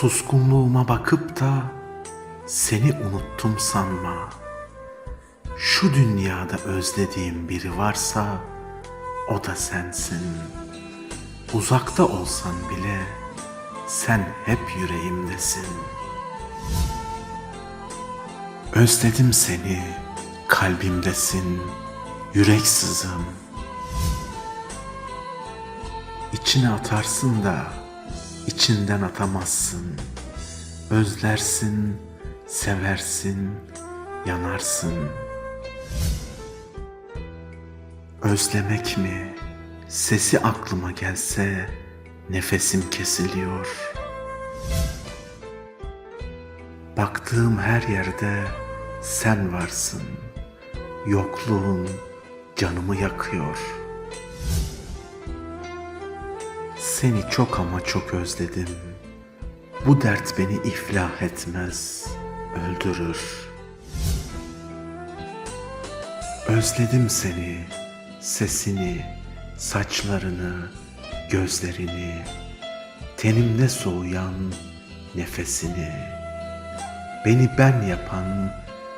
Suskunluğuma bakıp da seni unuttum sanma. Şu dünyada özlediğim biri varsa o da sensin. Uzakta olsan bile sen hep yüreğimdesin. Özledim seni, kalbimdesin, yürek sızım. İçine atarsın da içinden atamazsın. Özlersin, seversin, yanarsın. Özlemek mi? Sesi aklıma gelse nefesim kesiliyor. Baktığım her yerde sen varsın. Yokluğun canımı yakıyor. Seni çok ama çok özledim. Bu dert beni iflah etmez, öldürür. Özledim seni, sesini, saçlarını, gözlerini, tenimde soğuyan nefesini. Beni ben yapan,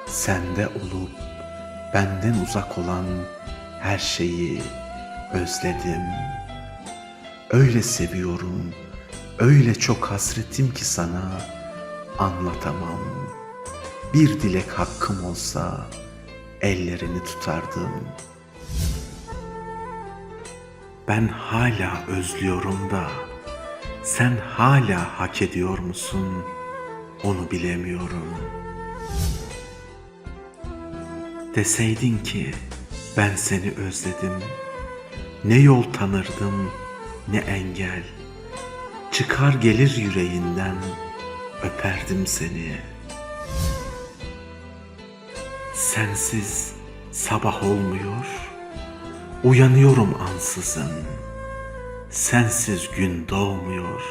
sende olup benden uzak olan her şeyi özledim. Öyle seviyorum, öyle çok hasretim ki sana anlatamam. Bir dilek hakkım olsa ellerini tutardım. Ben hala özlüyorum da sen hala hak ediyor musun? Onu bilemiyorum. Deseydin ki ben seni özledim. Ne yol tanırdım ne engel. Çıkar gelir yüreğinden öperdim seni. Sensiz sabah olmuyor. Uyanıyorum ansızın. Sensiz gün doğmuyor.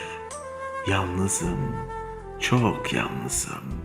Yalnızım, çok yalnızım.